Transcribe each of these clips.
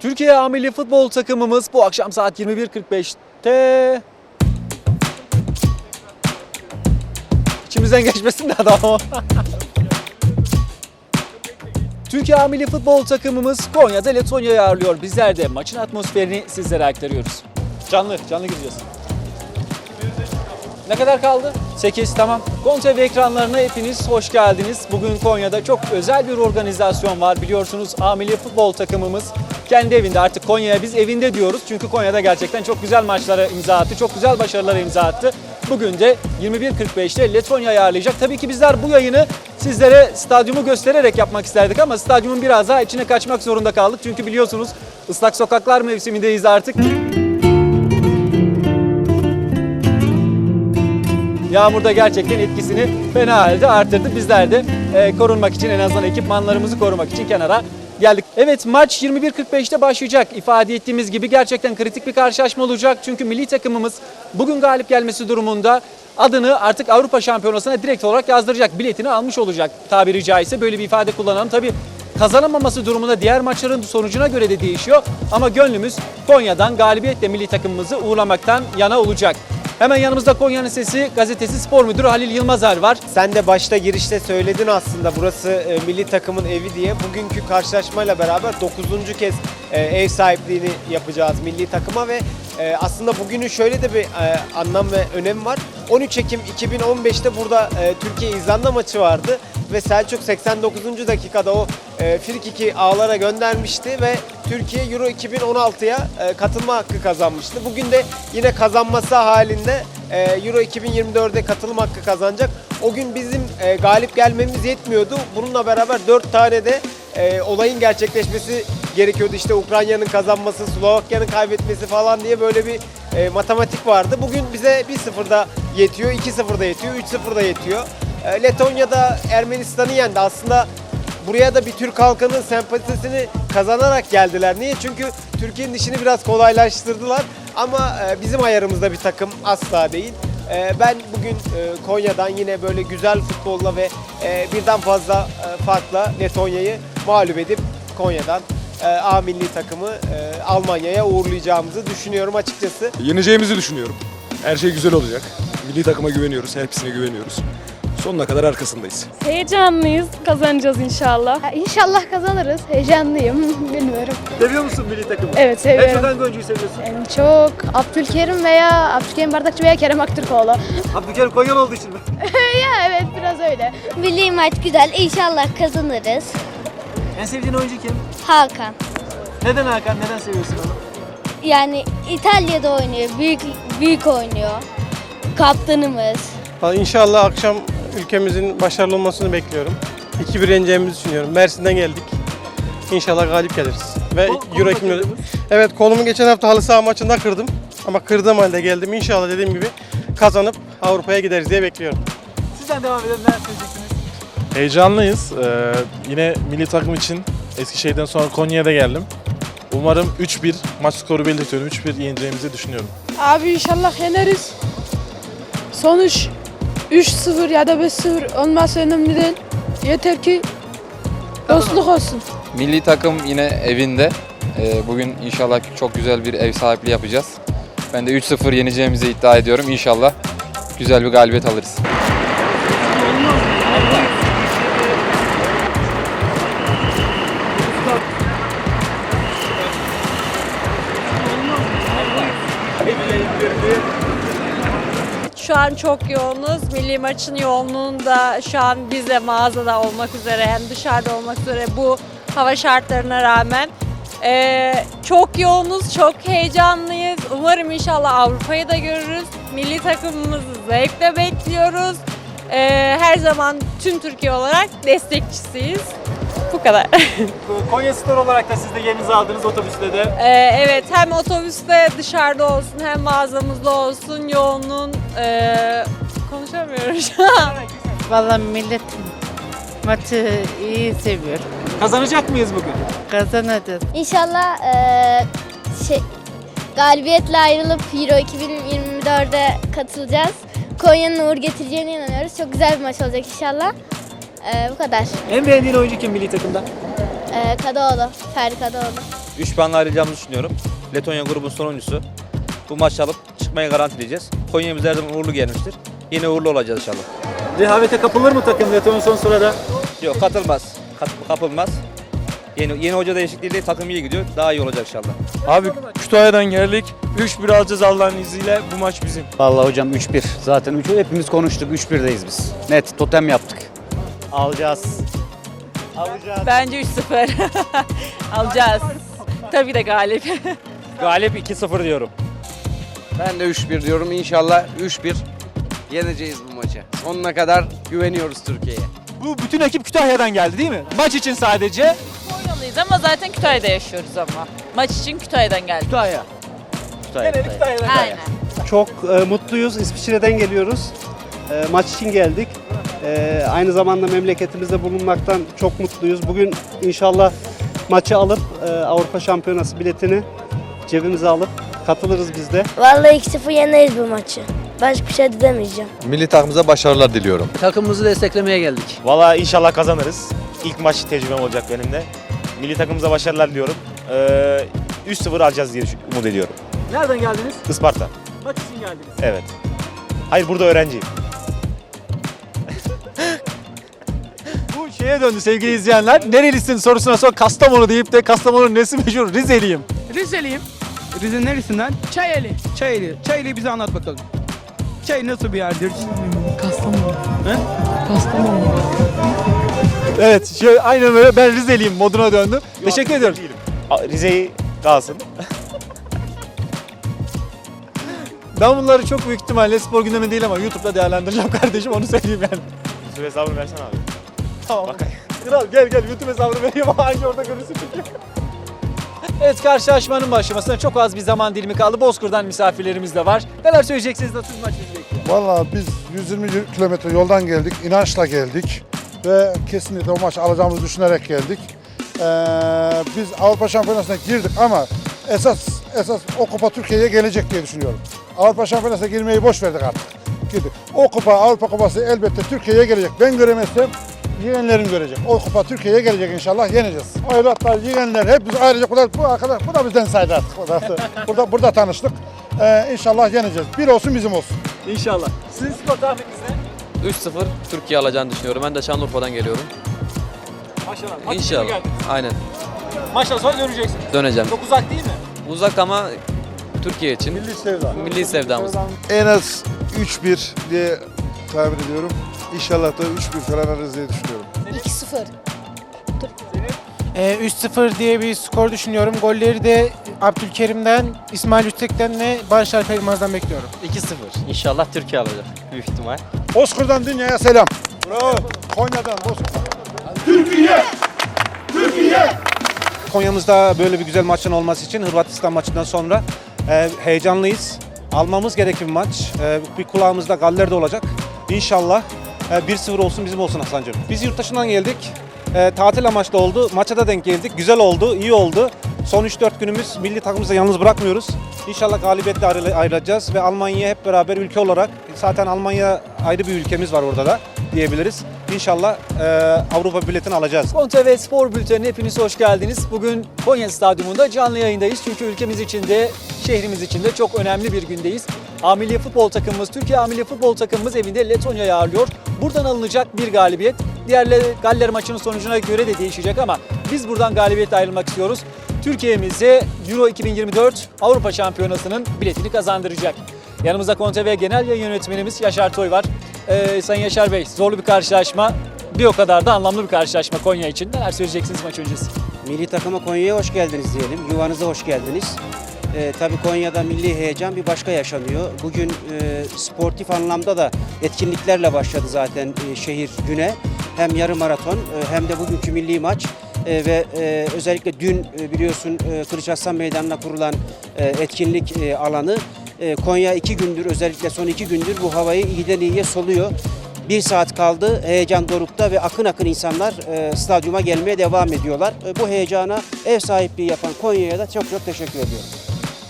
Türkiye A Milli Futbol takımımız bu akşam saat 21.45'te İçimizden geçmesin de adam. Türkiye A Milli Futbol takımımız Konya'da Letonya'yı ağırlıyor. Bizler de maçın atmosferini sizlere aktarıyoruz. Canlı, canlı gideceğiz. Ne kadar kaldı? 8 tamam. Kon TV ekranlarına hepiniz hoş geldiniz. Bugün Konya'da çok özel bir organizasyon var. Biliyorsunuz A Milli Futbol takımımız kendi evinde artık Konya'ya biz evinde diyoruz. Çünkü Konya'da gerçekten çok güzel maçlara imza attı. Çok güzel başarılara imza attı. Bugün de 21.45'te Letonya'yı ağırlayacak. Tabii ki bizler bu yayını sizlere stadyumu göstererek yapmak isterdik ama stadyumun biraz daha içine kaçmak zorunda kaldık. Çünkü biliyorsunuz ıslak sokaklar mevsimindeyiz artık. Yağmur da gerçekten etkisini fena halde arttırdı. Bizler de e, korunmak için en azından ekipmanlarımızı korumak için kenara geldik. Evet maç 21.45'te başlayacak. İfade ettiğimiz gibi gerçekten kritik bir karşılaşma olacak. Çünkü milli takımımız bugün galip gelmesi durumunda adını artık Avrupa Şampiyonası'na direkt olarak yazdıracak. Biletini almış olacak tabiri caizse. Böyle bir ifade kullanalım. Tabii kazanamaması durumunda diğer maçların sonucuna göre de değişiyor. Ama gönlümüz Konya'dan galibiyetle milli takımımızı uğurlamaktan yana olacak. Hemen yanımızda Konya'nın Sesi gazetesi spor müdürü Halil Yılmazer var. Sen de başta girişte söyledin aslında burası e, milli takımın evi diye. Bugünkü karşılaşmayla beraber 9. kez e, ev sahipliğini yapacağız milli takıma ve e, aslında bugünün şöyle de bir e, anlam ve önemi var. 13 Ekim 2015'te burada e, Türkiye-İzlanda maçı vardı ve Selçuk 89. dakikada o e, frikiki ağlara göndermişti ve Türkiye Euro 2016'ya e, katılma hakkı kazanmıştı. Bugün de yine kazanması halinde Euro 2024'e katılım hakkı kazanacak. O gün bizim galip gelmemiz yetmiyordu. Bununla beraber 4 tane de olayın gerçekleşmesi gerekiyordu. İşte Ukrayna'nın kazanması, Slovakya'nın kaybetmesi falan diye böyle bir e, matematik vardı. Bugün bize 1-0'da yetiyor, 2-0'da yetiyor, 3-0'da yetiyor. E, Letonya'da Ermenistan'ı yendi. Aslında buraya da bir Türk halkının sempatisini kazanarak geldiler. Niye? Çünkü Türkiye'nin işini biraz kolaylaştırdılar. Ama e, bizim ayarımızda bir takım asla değil. E, Ben bugün e, Konya'dan yine böyle güzel futbolla ve birden fazla farkla Letonya'yı mağlup edip Konya'dan e, A milli takımı e, Almanya'ya uğurlayacağımızı düşünüyorum açıkçası. Yeneceğimizi düşünüyorum. Her şey güzel olacak. Milli takıma güveniyoruz, hepsine güveniyoruz. Sonuna kadar arkasındayız. Heyecanlıyız. Kazanacağız inşallah. İnşallah kazanırız. Heyecanlıyım. Bilmiyorum. Seviyor musun milli takımı? Evet En seviyorum. çok hangi oyuncuyu seviyorsun? En çok Abdülkerim veya Abdülkerim Bardakçı veya Kerem Aktürkoğlu. Abdülkerim Konyalı olduğu için mi? ya evet biraz öyle. Milli maç güzel. İnşallah kazanırız. En sevdiğin oyuncu kim? Hakan. Neden Hakan? Neden seviyorsun onu? Yani İtalya'da oynuyor. Büyük büyük oynuyor. Kaptanımız. İnşallah akşam ülkemizin başarılı olmasını bekliyorum. 2-1 yeneceğimizi düşünüyorum. Mersin'den geldik. İnşallah galip geliriz. Ve Kol- Euro da 2000 kırdınız. Evet kolumu geçen hafta halı saha maçında kırdım. Ama kırdığım halde geldim. İnşallah dediğim gibi kazanıp Avrupa'ya gideriz diye bekliyorum. Sizden devam edelim. Söyleyeceksiniz? Heyecanlıyız. Ee, yine milli takım için Eskişehir'den sonra Konya'ya da geldim. Umarım 3-1 maç skoru belirtiyorum. 3-1 yeneceğimizi düşünüyorum. Abi inşallah yeneriz. Sonuç 3-0 ya da 5-0 olması önemli değil. Yeter ki dostluk olsun. Milli takım yine evinde. Ee, Bugün inşallah çok güzel bir ev sahipliği yapacağız. Ben de 3-0 yeneceğimizi iddia ediyorum. İnşallah güzel bir galibiyet alırız. An çok yoğunuz. Milli maçın yoğunluğunda şu an biz de mağazada olmak üzere hem dışarıda olmak üzere bu hava şartlarına rağmen eee, çok yoğunuz, çok heyecanlıyız. Umarım inşallah Avrupa'yı da görürüz. Milli takımımızı zevkle bekliyoruz. Eee, her zaman tüm Türkiye olarak destekçisiyiz. Bu kadar. Konya Spor olarak da siz de yerinizi aldınız otobüste de. Ee, evet hem otobüste dışarıda olsun hem mağazamızda olsun yoğunluğun ee, konuşamıyorum şu an. Vallahi millet maçı iyi seviyor. Kazanacak mıyız bugün? Kazanacağız. İnşallah eee, şey galibiyetle ayrılıp Euro 2024'e katılacağız. Konya'nın uğur getireceğine inanıyoruz. Çok güzel bir maç olacak inşallah. Eee, bu kadar. En beğendiğin oyuncu kim milli takımda? Eee Kadıoğlu, Ferdi Kadıoğlu. 3 puanla ayrılacağımızı düşünüyorum. Letonya grubun sonuncusu. Bu maçı alıp çıkmayı garantileyeceğiz. Konya'mız her zaman uğurlu gelmiştir. Yine uğurlu olacağız inşallah. Rehavete kapılır mı takım Letonya son sırada? Yok katılmaz. Kat- kapılmaz. Yeni, yeni hoca değişikliğiyle takım iyi gidiyor. Daha iyi olacak inşallah. Abi Kütahya'dan geldik. 3-1 alacağız Allah'ın izniyle. Bu maç bizim. Vallahi hocam 3-1. Zaten üç, hepimiz konuştuk. 3-1'deyiz biz. Net totem yaptık. Alacağız. Bence 3-0. Alacağız. Tabii de galip. Galip 2-0 diyorum. Ben de 3-1 diyorum. İnşallah 3-1 yeneceğiz bu maçı. Sonuna kadar güveniyoruz Türkiye'ye. Bu bütün ekip Kütahya'dan geldi değil mi? Maç için sadece Konyalıyız ama zaten Kütahya'da yaşıyoruz ama. Maç için Kütahya'dan geldik. Kütahya. Kütahya, Geneli Kütahya. Kütahya'dan. Aynen. Çok e, mutluyuz. İsviçre'den geliyoruz. E, maç için geldik. E, aynı zamanda memleketimizde bulunmaktan çok mutluyuz. Bugün inşallah maçı alıp e, Avrupa Şampiyonası biletini cebimize alıp katılırız biz de. Vallahi 2-0 yeneriz bu maçı. Başka bir şey de demeyeceğim. Milli takımımıza başarılar diliyorum. Takımımızı desteklemeye geldik. Valla inşallah kazanırız. İlk maç tecrübem olacak benim de. Milli takımımıza başarılar diliyorum. Ee, 3-0 alacağız diye umut ediyorum. Nereden geldiniz? Isparta. Maç için geldiniz. Evet. Hayır burada öğrenciyim. Bu şeye döndü sevgili izleyenler. Nerelisin sorusuna sonra Kastamonu deyip de Kastamonu'nun nesi meşhur? Rizeliyim. Rizeliyim. Rize neresinden? Çayeli. Çayeli. Çayeli bize anlat bakalım. Çay nasıl bir yerdir? Evet, şöyle, aynen böyle ben Rizeliyim moduna döndüm. Teşekkür ediyorum. Rize'yi kalsın. Ben bunları çok büyük ihtimalle spor gündemi değil ama YouTube'da değerlendireceğim kardeşim onu söyleyeyim yani. Su hesabını versene abi. Tamam. Bakay. Kral gel gel YouTube hesabını vereyim hangi orada görürsün çünkü. Evet karşılaşmanın başlamasına çok az bir zaman dilimi kaldı. Bozkır'dan misafirlerimiz de var. Neler söyleyeceksiniz? Nasıl bir maç bekliyor? Valla biz 120 kilometre yoldan geldik. inançla geldik. Ve kesinlikle o maçı alacağımızı düşünerek geldik. Ee, biz Avrupa Şampiyonası'na girdik ama esas esas o kupa Türkiye'ye gelecek diye düşünüyorum. Avrupa Şampiyonası'na girmeyi boş verdik artık. Girdik. O kupa Avrupa Kupası elbette Türkiye'ye gelecek. Ben göremezsem yeğenlerim görecek. O kupa Türkiye'ye gelecek inşallah yeneceğiz. Evlatlar, yeğenler hep biz ayrıca bu da, bu arkadaş bu da bizden saydı artık. Bu da- burada burada tanıştık. Ee, inşallah yeneceğiz. Bir olsun bizim olsun. İnşallah. Sizin skor tahmininiz ne? 3-0 Türkiye alacağını düşünüyorum. Ben de Şanlıurfa'dan geliyorum. Maşallah. Maç geldiniz? Aynen. Maçtan sonra döneceksiniz. Döneceğim. Çok uzak değil mi? Uzak ama Türkiye için Milli sevda. milli sevdamız. En az 3-1 diye tahmin ediyorum. İnşallah da 3-1 falan alırız diye düşünüyorum. 2-0. E, 3-0 diye bir skor düşünüyorum. Golleri de Abdülkerim'den, İsmail Üstek'ten ve Barış Alper Yılmaz'dan bekliyorum. 2-0. İnşallah Türkiye alacak. Büyük ihtimal. Bozkır'dan dünyaya selam. Bravo. Konya'dan Bozkır. Konya'mızda böyle bir güzel maçın olması için Hırvatistan maçından sonra e, heyecanlıyız. Almamız gereken bir maç. E, bir kulağımızda galler de olacak. İnşallah e, 1-0 olsun bizim olsun Hasan'cığım. Biz yurt dışından geldik. E, tatil amaçlı oldu. Maça da denk geldik. Güzel oldu, iyi oldu. Son 3-4 günümüz milli takımımızı yalnız bırakmıyoruz. İnşallah galibiyetle ayrı- ayrılacağız ve Almanya'ya hep beraber ülke olarak zaten Almanya ayrı bir ülkemiz var orada da diyebiliriz. İnşallah e, Avrupa biletini alacağız. Kon TV Spor Bülteni'ne hepiniz hoş geldiniz. Bugün Konya Stadyumunda canlı yayındayız. Çünkü ülkemiz için de şehrimiz için de çok önemli bir gündeyiz. A Milli Futbol takımımız, Türkiye A Milli Futbol takımımız evinde Letonya'yı ağırlıyor. Buradan alınacak bir galibiyet. Diğer Galler maçının sonucuna göre de değişecek ama biz buradan galibiyetle ayrılmak istiyoruz. Türkiye'mize Euro 2024 Avrupa Şampiyonası'nın biletini kazandıracak. Yanımızda Kon TV Genel Yayın Yönetmenimiz Yaşar Toy var. Ee, Sayın Yaşar Bey zorlu bir karşılaşma. Bir o kadar da anlamlı bir karşılaşma Konya için. Neler söyleyeceksiniz maç öncesi? Milli takıma Konya'ya hoş geldiniz diyelim. Yuvanıza hoş geldiniz. Ee, tabii Konya'da milli heyecan bir başka yaşanıyor. Bugün e, sportif anlamda da etkinliklerle başladı zaten e, şehir güne. Hem yarım maraton e, hem de bugünkü milli maç. E, ve e, özellikle dün e, biliyorsun e, Kılıç Aslan Meydanı'na kurulan e, etkinlik e, alanı e, Konya iki gündür özellikle son iki gündür bu havayı iyiden iyiye soluyor. Bir saat kaldı heyecan dorukta ve akın akın insanlar e, stadyuma gelmeye devam ediyorlar. E, bu heyecana ev sahipliği yapan Konya'ya da çok çok teşekkür ediyorum.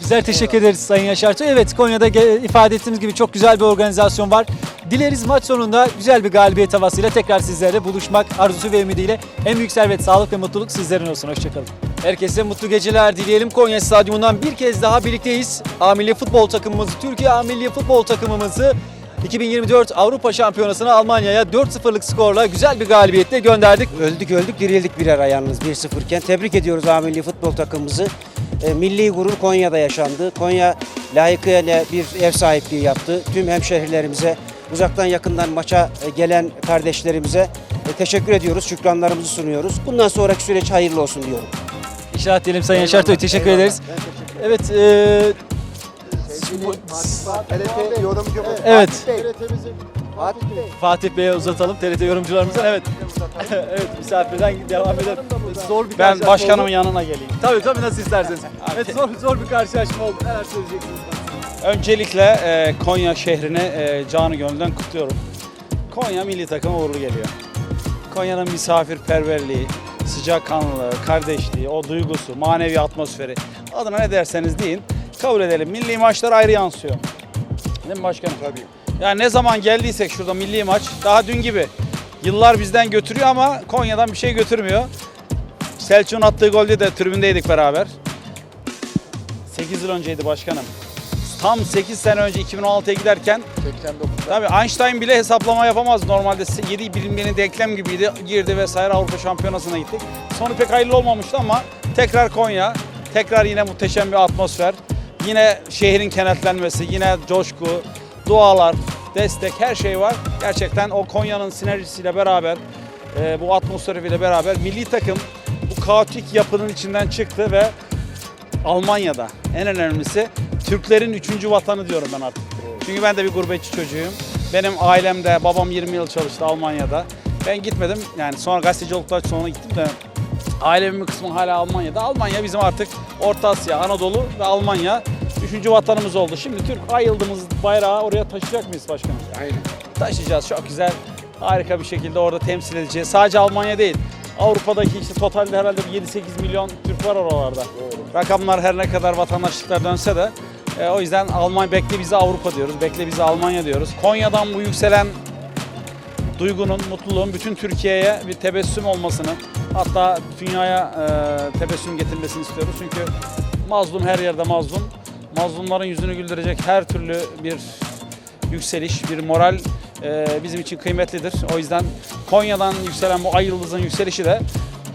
Bizler teşekkür ederiz Sayın Yaşar Toy. Evet Konya'da ifade ettiğimiz gibi çok güzel bir organizasyon var. Dileriz maç sonunda güzel bir galibiyet havasıyla tekrar sizlerle buluşmak arzusu ve ümidiyle en büyük servet, sağlık ve mutluluk sizlerin olsun. Hoşçakalın. Herkese mutlu geceler dileyelim. Konya Stadyumundan bir kez daha birlikteyiz. A Milli Futbol takımımızı, Türkiye A Milli Futbol takımımızı 2024 Avrupa Şampiyonası'na Almanya'ya 4-0'lık skorla güzel bir galibiyetle gönderdik. Öldük öldük dirildik birer ayağınız 1-0 iken. Tebrik ediyoruz A Milli Futbol takımımızı. E, milli gurur Konya'da yaşandı. Konya layıkıyla bir ev sahipliği yaptı. Tüm hemşehrilerimize, uzaktan yakından maça e, gelen kardeşlerimize e, teşekkür ediyoruz. Şükranlarımızı sunuyoruz. Bundan sonraki süreç hayırlı olsun diyorum. İnşallah diyelim Sayın Yaşar Toy. Teşekkür Eyvallah. ederiz. Evet. e, TRT yorumcu Evet. TRT'mizin Fatih Bey. Fatih Bey'e uzatalım. TRT yorumcularımızın. Evet. evet misafirden devam edelim. Zor bir Ben karşılaşma başkanımın oldu. yanına geleyim. Tabii tabii nasıl isterseniz. Evet zor zor bir karşılaşma oldu. Neler söyleyeceksiniz? Öncelikle e, Konya şehrini e, canı gönülden kutluyorum. Konya milli takıma uğurlu geliyor. Konya'nın misafirperverliği, sıcakkanlılığı, kardeşliği, o duygusu, manevi atmosferi adına ne derseniz deyin kabul edelim. Milli maçlar ayrı yansıyor. Değil mi başkanım? Tabii. Yani ne zaman geldiysek şurada milli maç daha dün gibi yıllar bizden götürüyor ama Konya'dan bir şey götürmüyor. Selçuk'un attığı golde de tribündeydik beraber. 8 yıl önceydi başkanım. Tam 8 sene önce 2016'ya giderken 89'da. tabii Einstein bile hesaplama yapamaz. Normalde 7 bilimlerin denklem gibiydi. Girdi vesaire Avrupa Şampiyonası'na gittik. Sonu pek hayırlı olmamıştı ama tekrar Konya, tekrar yine muhteşem bir atmosfer. Yine şehrin kenetlenmesi, yine coşku, dualar, destek her şey var. Gerçekten o Konya'nın sinerjisiyle beraber, e, bu atmosferiyle beraber milli takım bu kaotik yapının içinden çıktı ve Almanya'da en önemlisi Türklerin üçüncü vatanı diyorum ben artık. Çünkü ben de bir gurbetçi çocuğuyum. Benim ailemde babam 20 yıl çalıştı Almanya'da. Ben gitmedim yani sonra gazeteci olduktan sonra gittim de ailemin kısmı hala Almanya'da. Almanya bizim artık Orta Asya, Anadolu ve Almanya üçüncü vatanımız oldu. Şimdi Türk ay yıldızımız bayrağı oraya taşıyacak mıyız başkanım? Aynen. taşıyacağız. Çok güzel, harika bir şekilde orada temsil edeceğiz. Sadece Almanya değil. Avrupa'daki işte totalde herhalde bir 7-8 milyon Türk var oralarda. Rakamlar her ne kadar vatandaşlıklar dönse de e, o yüzden Almanya bekle bizi Avrupa diyoruz. Bekle bizi Almanya diyoruz. Konya'dan bu yükselen duygunun, mutluluğun bütün Türkiye'ye bir tebessüm olmasını hatta dünyaya e, tebessüm getirmesini istiyoruz. Çünkü mazlum her yerde mazlum. Mazlumların yüzünü güldürecek her türlü bir yükseliş, bir moral e, bizim için kıymetlidir. O yüzden Konya'dan yükselen bu ay yıldızın yükselişi de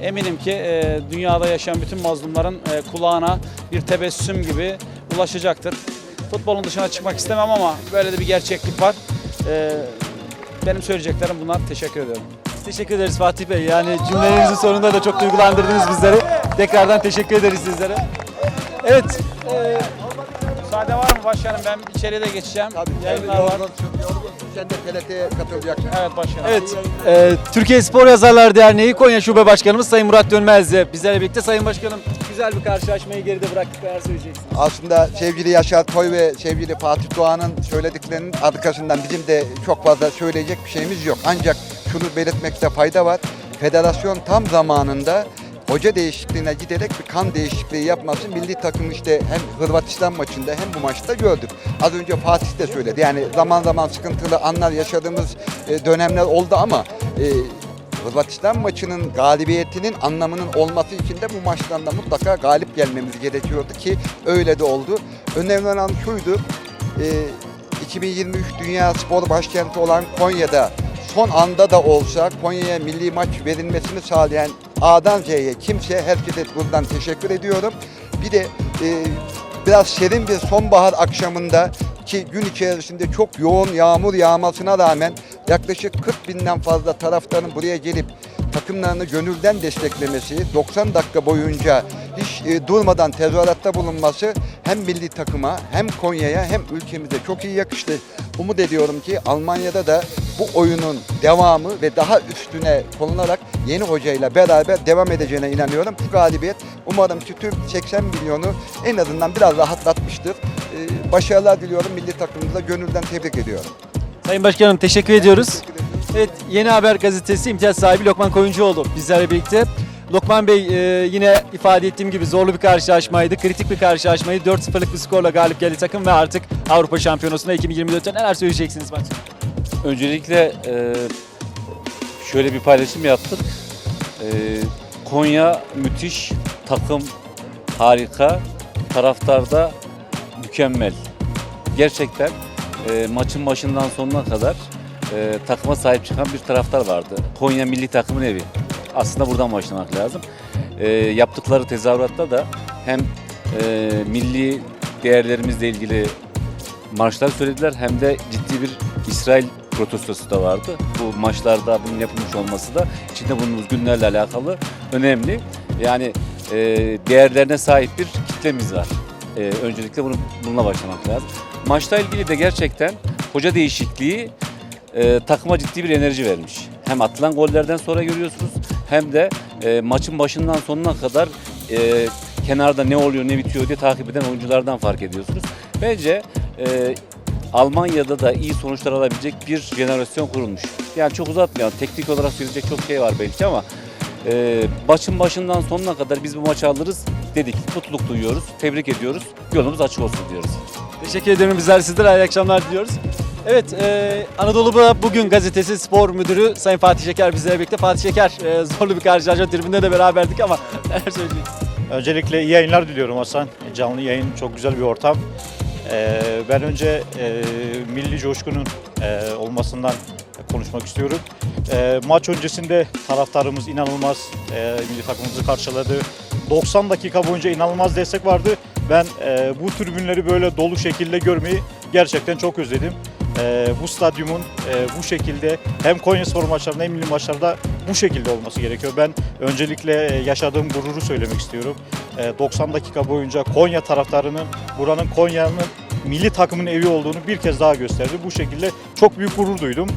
eminim ki e, dünyada yaşayan bütün mazlumların e, kulağına bir tebessüm gibi ulaşacaktır. Futbolun dışına çıkmak istemem ama böyle de bir gerçeklik var. E, benim söyleyeceklerim bunlar. Teşekkür ediyorum. Teşekkür ederiz Fatih Bey. Yani cümlelerinizin sonunda da çok duygulandırdınız bizleri. Tekrardan teşekkür ederiz sizlere. Evet. e, Müsaade var mı başkanım? Ben içeriye de geçeceğim. Yayınlar var. Sen de TRT'ye katılacaksın. Evet başkanım. Evet, e, Türkiye Spor Yazarlar Derneği Konya Şube Başkanımız Sayın Murat Dönmez de bizlerle birlikte. Sayın Başkanım güzel bir karşılaşmayı geride bıraktık. Neler söyleyeceksiniz? Aslında sevgili Yaşar Toy ve sevgili Fatih Doğan'ın söylediklerinin arkasından bizim de çok fazla söyleyecek bir şeyimiz yok. Ancak şunu belirtmekte fayda var. Federasyon tam zamanında hoca değişikliğine giderek bir kan değişikliği yapması milli takım işte hem Hırvatistan maçında hem bu maçta gördük. Az önce Fatih de söyledi. Yani zaman zaman sıkıntılı anlar yaşadığımız e, dönemler oldu ama e, Hırvatistan maçının galibiyetinin anlamının olması için de bu maçtan da mutlaka galip gelmemiz gerekiyordu ki öyle de oldu. Önemli olan şuydu, e, 2023 Dünya Spor Başkenti olan Konya'da son anda da olsa Konya'ya milli maç verilmesini sağlayan A'dan Z'ye kimse herkese buradan teşekkür ediyorum. Bir de e, biraz serin bir sonbahar akşamında ki gün içerisinde çok yoğun yağmur yağmasına rağmen yaklaşık 40 binden fazla taraftarın buraya gelip takımlarını gönülden desteklemesi, 90 dakika boyunca hiç e, durmadan tezahüratta bulunması hem milli takıma hem Konya'ya hem ülkemize çok iyi yakıştı. Umut ediyorum ki Almanya'da da bu oyunun devamı ve daha üstüne konularak yeni hocayla beraber devam edeceğine inanıyorum. Bu galibiyet umarım ki tüm 80 milyonu en azından biraz rahatlatmıştır. Ee, Başarılar diliyorum milli takımımıza gönülden tebrik ediyorum. Sayın Başkanım teşekkür ediyoruz. Evet Yeni Haber Gazetesi imtiyaz sahibi Lokman Koyuncuoğlu bizlerle birlikte. Lokman Bey e, yine ifade ettiğim gibi zorlu bir karşılaşmaydı. Kritik bir karşılaşmaydı. 4-0'lık bir skorla galip geldi takım ve artık Avrupa Şampiyonası'nda 2024'te neler söyleyeceksiniz maç? Öncelikle e, şöyle bir paylaşım yaptık. E, Konya müthiş takım harika, taraftar da mükemmel. Gerçekten e, maçın başından sonuna kadar e, takıma sahip çıkan bir taraftar vardı. Konya milli takımın evi. Aslında buradan başlamak lazım. E, yaptıkları tezahüratta da hem e, milli değerlerimizle ilgili marşlar söylediler hem de ciddi bir İsrail protestosu da vardı. Bu maçlarda bunun yapılmış olması da içinde bulunduğumuz günlerle alakalı önemli. Yani e, değerlerine sahip bir kitlemiz var. E, öncelikle bunu, bununla başlamak lazım. Maçla ilgili de gerçekten hoca değişikliği e, takıma ciddi bir enerji vermiş. Hem atılan gollerden sonra görüyorsunuz hem de e, maçın başından sonuna kadar e, kenarda ne oluyor ne bitiyor diye takip eden oyunculardan fark ediyorsunuz. Bence e, Almanya'da da iyi sonuçlar alabilecek bir jenerasyon kurulmuş. Yani çok uzatmayalım. Teknik olarak söyleyecek çok şey var belki ama e, maçın başından sonuna kadar biz bu maçı alırız dedik. Mutluluk duyuyoruz. Tebrik ediyoruz. Yolumuz açık olsun diyoruz. Teşekkür ederim bizler sizlere hayırlı akşamlar diliyoruz. Evet, e, Anadolu Bu- Bugün gazetesi spor müdürü Sayın Fatih Şeker bizlerle birlikte. Fatih Şeker e, zorlu bir karşılaşma tribünde de beraberdik ama neler söyleyeceksiniz? Öncelikle iyi yayınlar diliyorum Hasan. Canlı yayın çok güzel bir ortam. Ee, ben önce e, milli coşkunun e, olmasından konuşmak istiyorum. E, maç öncesinde taraftarımız inanılmaz e, milli takımımızı karşıladı. 90 dakika boyunca inanılmaz destek vardı. Ben e, bu tribünleri böyle dolu şekilde görmeyi gerçekten çok özledim. E, bu stadyumun e, bu şekilde hem Konyaspor maçlarında hem milli maçlarda bu şekilde olması gerekiyor. Ben öncelikle e, yaşadığım gururu söylemek istiyorum. E, 90 dakika boyunca Konya taraftarının buranın Konya'nın milli takımın evi olduğunu bir kez daha gösterdi. Bu şekilde çok büyük gurur duydum.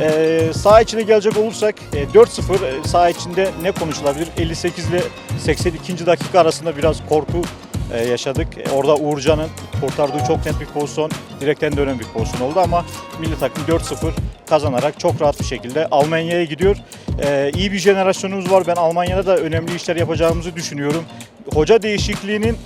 E, saha içine gelecek olursak e, 4-0 e, saha içinde ne konuşulabilir? 58 ile 82. dakika arasında biraz korku e, yaşadık. E, Orada Uğurcan'ın kurtardığı çok net bir pozisyon, direkten dönen bir pozisyon oldu ama milli takım 4-0 kazanarak çok rahat bir şekilde Almanya'ya gidiyor. E, iyi bir jenerasyonumuz var. Ben Almanya'da da önemli işler yapacağımızı düşünüyorum. Hoca değişikliğinin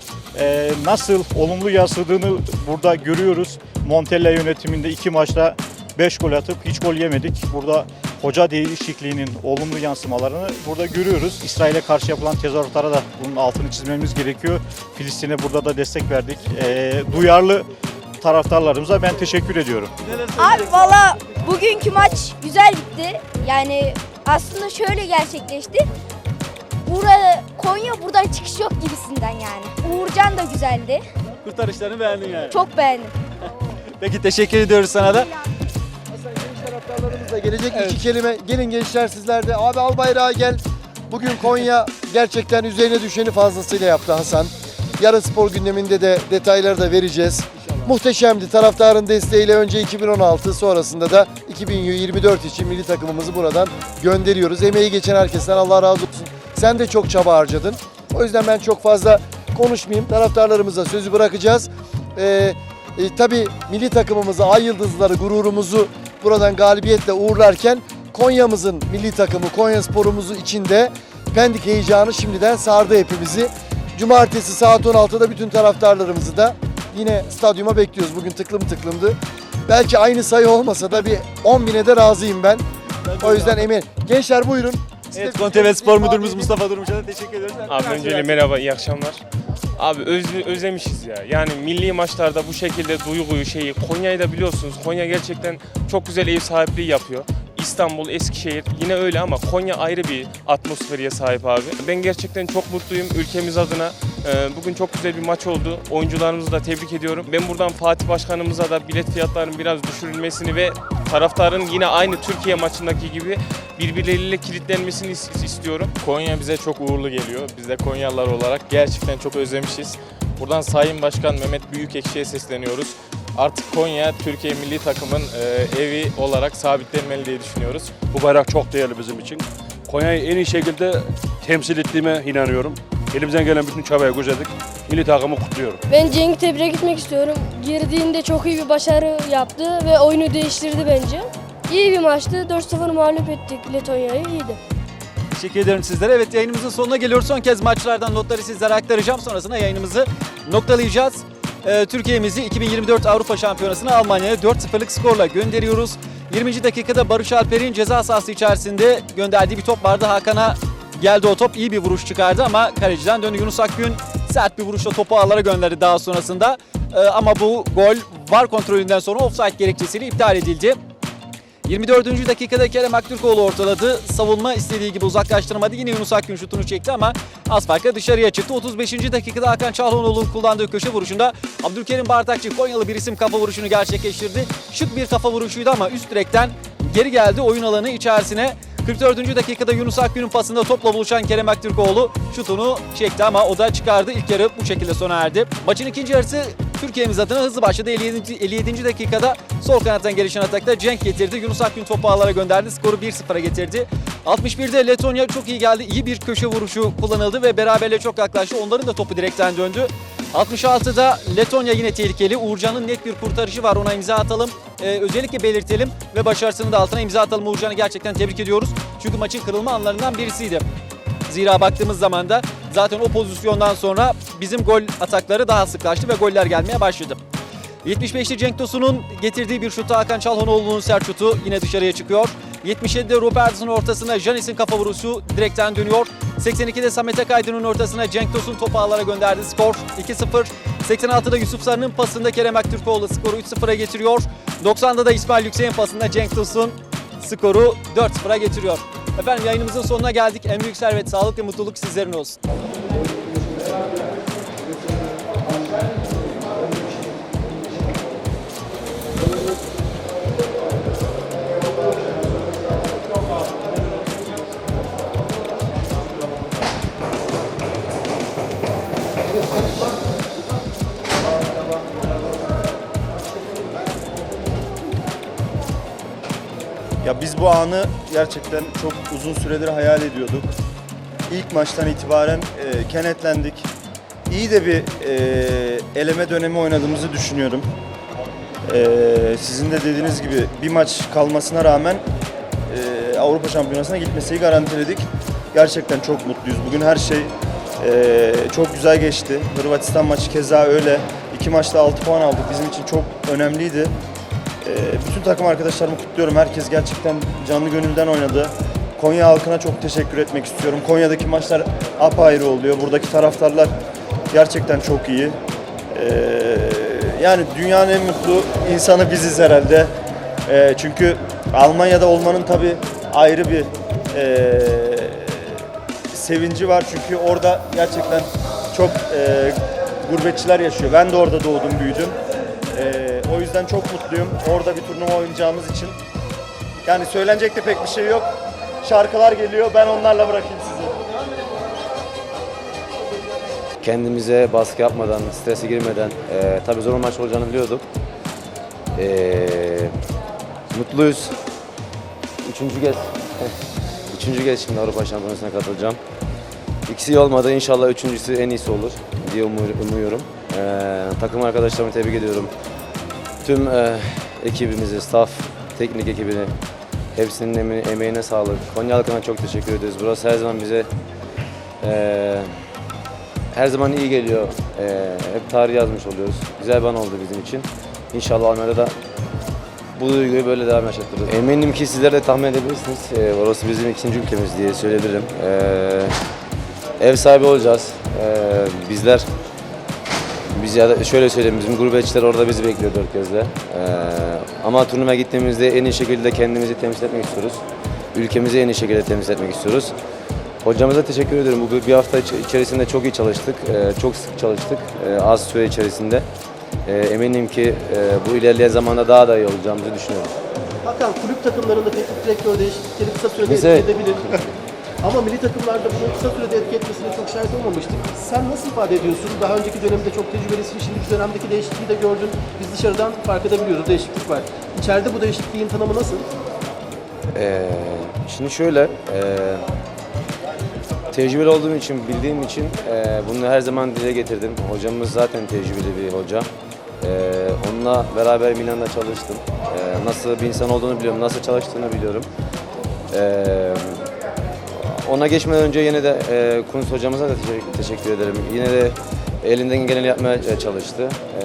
e, nasıl olumlu yansıdığını burada görüyoruz. Montella yönetiminde iki maçta 5 gol atıp hiç gol yemedik. Burada hoca değişikliğinin olumlu yansımalarını burada görüyoruz. İsrail'e karşı yapılan tezahüratlara da bunun altını çizmemiz gerekiyor. Filistin'e burada da destek verdik. Ee, duyarlı taraftarlarımıza ben teşekkür ediyorum. Abi valla bugünkü maç güzel bitti. Yani aslında şöyle gerçekleşti. Burada Konya buradan çıkış yok gibisinden yani. Uğurcan da güzeldi. Kurtarışlarını beğendin yani. Çok beğendim. Peki teşekkür ediyoruz sana da. Gelecek iki kelime. Gelin gençler sizler de. Abi al bayrağı gel. Bugün Konya gerçekten üzerine düşeni fazlasıyla yaptı Hasan. Yarın spor gündeminde de detayları da vereceğiz. Muhteşemdi. Taraftarın desteğiyle önce 2016 sonrasında da 2024 için milli takımımızı buradan gönderiyoruz. Emeği geçen herkesten Allah razı olsun. Sen de çok çaba harcadın. O yüzden ben çok fazla konuşmayayım. Taraftarlarımıza sözü bırakacağız. Ee, e, tabii milli takımımızı, ay yıldızları, gururumuzu buradan galibiyetle uğurlarken Konya'mızın milli takımı, Konya sporumuzu içinde Pendik heyecanı şimdiden sardı hepimizi. Cumartesi saat 16'da bütün taraftarlarımızı da yine stadyuma bekliyoruz. Bugün tıklım tıklımdı. Belki aynı sayı olmasa da bir 10 bine de razıyım ben. O yüzden emin. Gençler buyurun. Evet, Kontev Spor Müdürümüz Mustafa Durmuş'a da teşekkür ediyoruz. Abi öncelikle merhaba, iyi akşamlar. Abi özle- özlemişiz ya. Yani milli maçlarda bu şekilde duyguyu şeyi Konya'yı da biliyorsunuz. Konya gerçekten çok güzel ev sahipliği yapıyor. İstanbul, Eskişehir yine öyle ama Konya ayrı bir atmosferiye sahip abi. Ben gerçekten çok mutluyum ülkemiz adına. Ee, Bugün çok güzel bir maç oldu. Oyuncularımızı da tebrik ediyorum. Ben buradan Fatih Başkanımıza da bilet fiyatlarının biraz düşürülmesini ve taraftarın yine aynı Türkiye maçındaki gibi birbirleriyle kilitlenmesini is- istiyorum. Konya bize çok uğurlu geliyor. Biz de Konyalılar olarak gerçekten çok özlemişiz. Buradan Sayın Başkan Mehmet Büyükekşi'ye sesleniyoruz. Artık Konya Türkiye milli takımın e, evi olarak sabitlenmeli diye düşünüyoruz. Bu bayrak çok değerli bizim için. Konya'yı en iyi şekilde temsil ettiğime inanıyorum. Elimizden gelen bütün çabayı gözedik. Milli takımı kutluyorum. Ben Cenk'i tebrik etmek istiyorum. Girdiğinde çok iyi bir başarı yaptı ve oyunu değiştirdi bence. İyi bir maçtı. 4-0 mağlup ettik Letonya'yı. İyiydi. Teşekkür ederim sizlere. Evet yayınımızın sonuna geliyoruz. Son kez maçlardan notları sizlere aktaracağım. Sonrasında yayınımızı noktalayacağız. Ee, Türkiye'mizi 2024 Avrupa Şampiyonası'na Almanya'ya 4-0'lık skorla gönderiyoruz. 20. dakikada Barış Alper'in ceza sahası içerisinde gönderdiği bir top vardı. Hakan'a geldi o top. iyi bir vuruş çıkardı ama kaleciden döndü. Yunus Akgün sert bir vuruşla topu ağlara gönderdi daha sonrasında. Ee, ama bu gol var kontrolünden sonra offside gerekçesiyle iptal edildi. 24. dakikada Kerem Aktürkoğlu ortaladı. Savunma istediği gibi uzaklaştırmadı. Yine Yunus Akgün şutunu çekti ama az farkla dışarıya çıktı. 35. dakikada Hakan Çalhanoğlu'nun kullandığı köşe vuruşunda Abdülkerim Bardakçı Konyalı bir isim kafa vuruşunu gerçekleştirdi. Şık bir kafa vuruşuydu ama üst direkten geri geldi oyun alanı içerisine. 44. dakikada Yunus Akgün'ün pasında topla buluşan Kerem Aktürkoğlu şutunu çekti ama o da çıkardı. İlk yarı bu şekilde sona erdi. Maçın ikinci yarısı Türkiye'miz adına hızlı başladı. 57. 57. dakikada sol kanattan gelişen atakta Cenk getirdi. Yunus Akgün topu ağlara gönderdi. Skoru 1-0'a getirdi. 61'de Letonya çok iyi geldi. İyi bir köşe vuruşu kullanıldı ve beraberle çok yaklaştı. Onların da topu direkten döndü. 66'da Letonya yine tehlikeli. Uğurcan'ın net bir kurtarışı var. Ona imza atalım. Ee, özellikle belirtelim ve başarısının da altına imza atalım. Uğurcan'ı gerçekten tebrik ediyoruz. Çünkü maçın kırılma anlarından birisiydi. Zira baktığımız zaman da zaten o pozisyondan sonra bizim gol atakları daha sıklaştı ve goller gelmeye başladı. 75'te Cenk Tosun'un getirdiği bir şutu Hakan Çalhanoğlu'nun sert şutu yine dışarıya çıkıyor. 77'de Roberts'ın ortasına Janis'in kafa vuruşu direkten dönüyor. 82'de Samet Akaydın'ın ortasına Cenk Tosun topu ağlara gönderdi. Skor 2-0. 86'da Yusuf Sarı'nın pasında Kerem Aktürkoğlu skoru 3-0'a getiriyor. 90'da da İsmail Yüksek'in pasında Cenk Tosun skoru 4-0'a getiriyor. Efendim yayınımızın sonuna geldik. En büyük servet, sağlık ve mutluluk sizlerin olsun. Ya biz bu anı gerçekten çok uzun süredir hayal ediyorduk. İlk maçtan itibaren e, kenetlendik. İyi de bir e, eleme dönemi oynadığımızı düşünüyorum. E, sizin de dediğiniz gibi bir maç kalmasına rağmen e, Avrupa Şampiyonası'na gitmesiyi garantiledik. Gerçekten çok mutluyuz. Bugün her şey e, çok güzel geçti. Hırvatistan maçı keza öyle. İki maçta 6 puan aldık. Bizim için çok önemliydi. Ee, Bütün takım arkadaşlarımı kutluyorum. Herkes gerçekten canlı gönülden oynadı. Konya halkına çok teşekkür etmek istiyorum. Konya'daki maçlar apayrı oluyor. Buradaki taraftarlar gerçekten çok iyi. Ee, yani dünyanın en mutlu insanı biziz herhalde. Ee, çünkü Almanya'da olmanın tabii ayrı bir ee, sevinci var. Çünkü orada gerçekten çok ee, gurbetçiler yaşıyor. Ben de orada doğdum, büyüdüm. Ee, o yüzden çok mutluyum. Orada bir turnuva oynayacağımız için. Yani söylenecek de pek bir şey yok. Şarkılar geliyor. Ben onlarla bırakayım sizi. kendimize baskı yapmadan, strese girmeden, e, tabii zor maç olacağını biliyorduk. E, mutluyuz. Üçüncü kez, üçüncü kez şimdi Avrupa Şampiyonası'na katılacağım. İkisi iyi olmadı, inşallah üçüncüsü en iyisi olur diye umuyorum. E, takım arkadaşlarımı tebrik ediyorum. Tüm e, ekibimizi, staff, teknik ekibini, hepsinin eme- emeğine sağlık. Konya halkına çok teşekkür ediyoruz. Burası her zaman bize e, her zaman iyi geliyor. Ee, hep tarih yazmış oluyoruz. Güzel bir an oldu bizim için. İnşallah Almanya'da da bu duyguyu böyle devam yaşatırız. Eminim ki sizler de tahmin edebilirsiniz. Ee, orası bizim ikinci ülkemiz diye söyleyebilirim. Ee, ev sahibi olacağız. Ee, bizler biz ya da şöyle söyleyeyim bizim gurbetçiler orada bizi bekliyor dört gözle. Ee, ama turnuva gittiğimizde en iyi şekilde kendimizi temsil etmek istiyoruz. Ülkemizi en iyi şekilde temsil etmek istiyoruz. Hocamıza teşekkür ediyorum. Bu bir- hafta içerisinde çok iyi çalıştık. Ee, çok sık çalıştık. Ee, az süre içerisinde. Ee, eminim ki e, bu ilerleyen zamanda daha da iyi olacağımızı düşünüyorum. Hakan kulüp takımlarında teknik direktör değişiklikleri kısa sürede evet. edebilir. Ama milli takımlarda bunu kısa sürede etki etmesine çok şahit olmamıştık. Sen nasıl ifade ediyorsun? Daha önceki dönemde çok tecrübelisin. Şimdi bu dönemdeki değişikliği de gördün. Biz dışarıdan fark edebiliyoruz. Değişiklik var. İçeride bu değişikliğin tanımı nasıl? Ee, şimdi şöyle, e, tecrübeli olduğum için, bildiğim için e, bunu her zaman dile getirdim. Hocamız zaten tecrübeli bir hoca. E, onunla beraber Milan'da çalıştım. E, nasıl bir insan olduğunu biliyorum, nasıl çalıştığını biliyorum. E, ona geçmeden önce yine de e, Kunz hocamıza da teşekkür, teşekkür ederim. Yine de elinden geleni yapmaya çalıştı. E,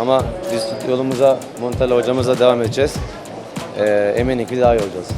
ama biz yolumuza Montella hocamızla devam edeceğiz. E, eminim ki daha iyi olacağız.